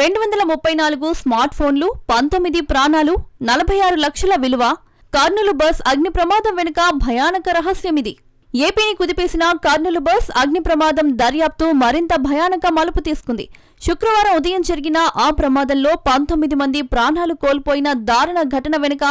రెండు వందల ముప్పై నాలుగు స్మార్ట్ ఫోన్లు పంతొమ్మిది ప్రాణాలు నలభై ఆరు లక్షల విలువ కార్నూలు బస్ అగ్ని ప్రమాదం వెనుక భయానక రహస్యమిది. ఏపీని కుదిపేసిన కార్నూలు బస్ అగ్ని ప్రమాదం దర్యాప్తు మరింత భయానక మలుపు తీసుకుంది. శుక్రవారం ఉదయం జరిగిన ఆ ప్రమాదంలో పంతొమ్మిది మంది ప్రాణాలు కోల్పోయిన దారుణ ఘటన వెనుక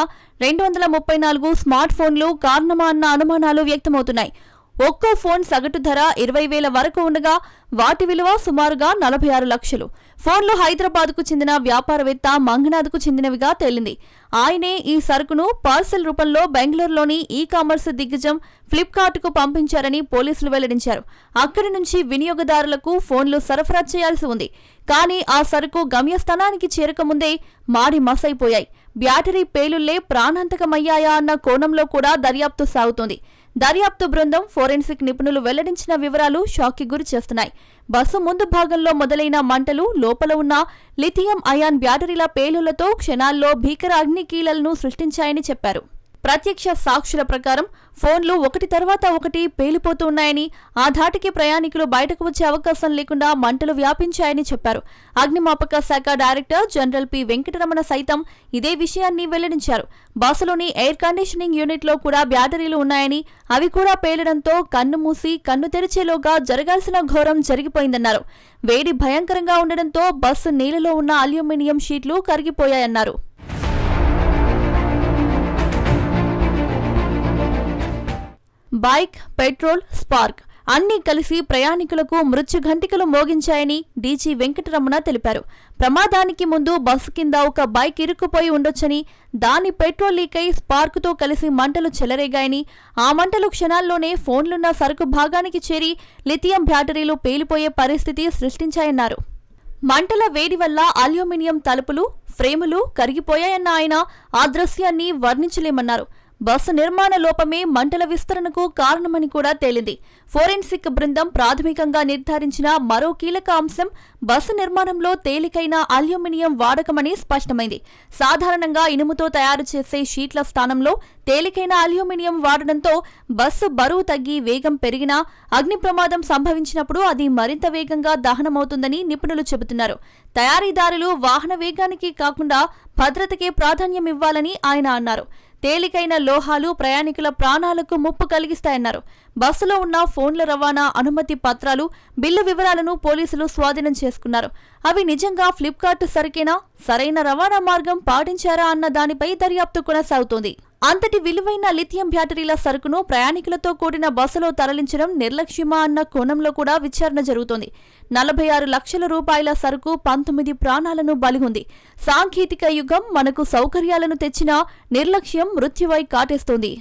రెండు వందల ముప్పై నాలుగు స్మార్ట్ ఫోన్లు కారణమా అన్న అనుమానాలు వ్యక్తమవుతున్నాయి. ఒక్కో ఫోన్ సగటు ధర ఇరవై వేల వరకు ఉండగా వాటి విలువ సుమారుగా నలభై ఆరు లక్షలు. ఫోన్లు హైదరాబాద్కు చెందిన వ్యాపారవేత్త మంగనాథ్కు చెందినవిగా తేలింది. ఆయనే ఈ సరుకును పార్సెల్ రూపంలో బెంగళూరులోని ఈ కామర్స్ దిగ్గజం ఫ్లిప్కార్ట్కు పంపించారని పోలీసులు వెల్లడించారు. అక్కడి నుంచి వినియోగదారులకు ఫోన్లు సరఫరా చేయాల్సి ఉంది. కానీ ఆ సరుకు గమ్యస్థానానికి చేరకముందే మాడి మసైపోయాయి. బ్యాటరీ పేలుళ్ళే ప్రాణాంతకమయ్యాయా అన్న కోణంలో కూడా దర్యాప్తు సాగుతోంది. దర్యాప్తు బృందం ఫోరెన్సిక్ నిపుణులు వెల్లడించిన వివరాలు షాక్కి గురి చేస్తున్నాయి. బస్సు ముందు భాగంలో మొదలైన మంటలు లోపల ఉన్న లిథియం అయాన్ బ్యాటరీల పేలులతో క్షణాల్లో భీకర అగ్నికీలలను సృష్టించాయని చెప్పారు. ప్రత్యక్ష సాక్షుల ప్రకారం ఫోన్లు ఒకటి తర్వాత ఒకటి పేలిపోతూ ఉన్నాయని ఆ ధాటికి ప్రయాణికులు బయటకు వచ్చే అవకాశం లేకుండా మంటలు వ్యాపించాయని చెప్పారు. అగ్నిమాపక శాఖ డైరెక్టర్ జనరల్ పి. వెంకటరమణ సైతం ఇదే విషయాన్ని వెల్లడించారు. బస్సులోని ఎయిర్ కండిషనింగ్ యూనిట్లో కూడా బ్యాటరీలు ఉన్నాయని అవి కూడా పేలడంతో కన్ను మూసి కన్ను తెరిచేలోగా జరగాల్సిన ఘోరం జరిగిపోయిందన్నారు. వేడి భయంకరంగా ఉండడంతో బస్సు నీళ్ళలో ఉన్న అల్యూమినియం షీట్లు కరిగిపోయాయన్నారు. బైక్ పెట్రోల్ స్పార్క్ అన్నీ కలిసి ప్రయాణికులకు మృత్యు ఘంటికలు మోగించాయని డీజీ వెంకటరమణ తెలిపారు. ప్రమాదానికి ముందు బస్సు కింద ఒక బైక్ ఇరుక్కుపోయి ఉండొచ్చని దాని పెట్రోల్ లీకై స్పార్క్తో కలిసి మంటలు చెలరేగాయని ఆ మంటలు క్షణాల్లోనే ఫోన్లున్న సరుకు భాగానికి చేరి లిథియం బ్యాటరీలు పేలిపోయే పరిస్థితి సృష్టించాయన్నారు. మంటల వేడి వల్ల అల్యూమినియం తలుపులు ఫ్రేములు కరిగిపోయాయన్న ఆయన ఆ దృశ్యాన్ని వర్ణించలేమన్నారు. బస్సు నిర్మాణ లోపమే మంటల విస్తరణకు కారణమని కూడా తేలింది. ఫోరెన్సిక్ బృందం ప్రాథమికంగా నిర్ధారించిన మరో కీలక అంశం బస్సు నిర్మాణంలో తేలికైన అల్యూమినియం వాడకమని స్పష్టమైంది. సాధారణంగా ఇనుముతో తయారు చేసే షీట్ల స్థానంలో తేలికైన అల్యూమినియం వాడడంతో బస్సు బరువు తగ్గి వేగం పెరిగినా అగ్ని ప్రమాదం సంభవించినప్పుడు అది మరింత వేగంగా దహనమవుతుందని నిపుణులు చెబుతున్నారు. తయారీదారులు వాహన వేగానికి కాకుండా భద్రతకే ప్రాధాన్యం ఇవ్వాలని ఆయన అన్నారు. తేలికైన లోహాలు ప్రయాణికుల ప్రాణాలకు ముప్పు కలిగిస్తాయన్నారు. బస్సులో ఉన్న ఫోన్ల రవాణా అనుమతి పత్రాలు బిల్లు వివరాలను పోలీసులు స్వాధీనం చేసుకున్నారు. అవి నిజంగా ఫ్లిప్కార్ట్ సరికేనా? సరైన రవాణా మార్గం పాటించారా అన్న దానిపై దర్యాప్తు కొనసాగుతోంది. అంతటి విలువైన లిథియం బ్యాటరీల సరుకును ప్రయాణికులతో కూడిన బస్సులో తరలించడం నిర్లక్ష్యమా అన్న కోణంలో కూడా విచారణ జరుగుతోంది. నలభై ఆరు లక్షల రూపాయల సరుకు పంతొమ్మిది ప్రాణాలను బలిగుంది సాంకేతిక యుగం మనకు సౌకర్యాలను తెచ్చినా నిర్లక్ష్యం మృత్యువై కాటేస్తోంది.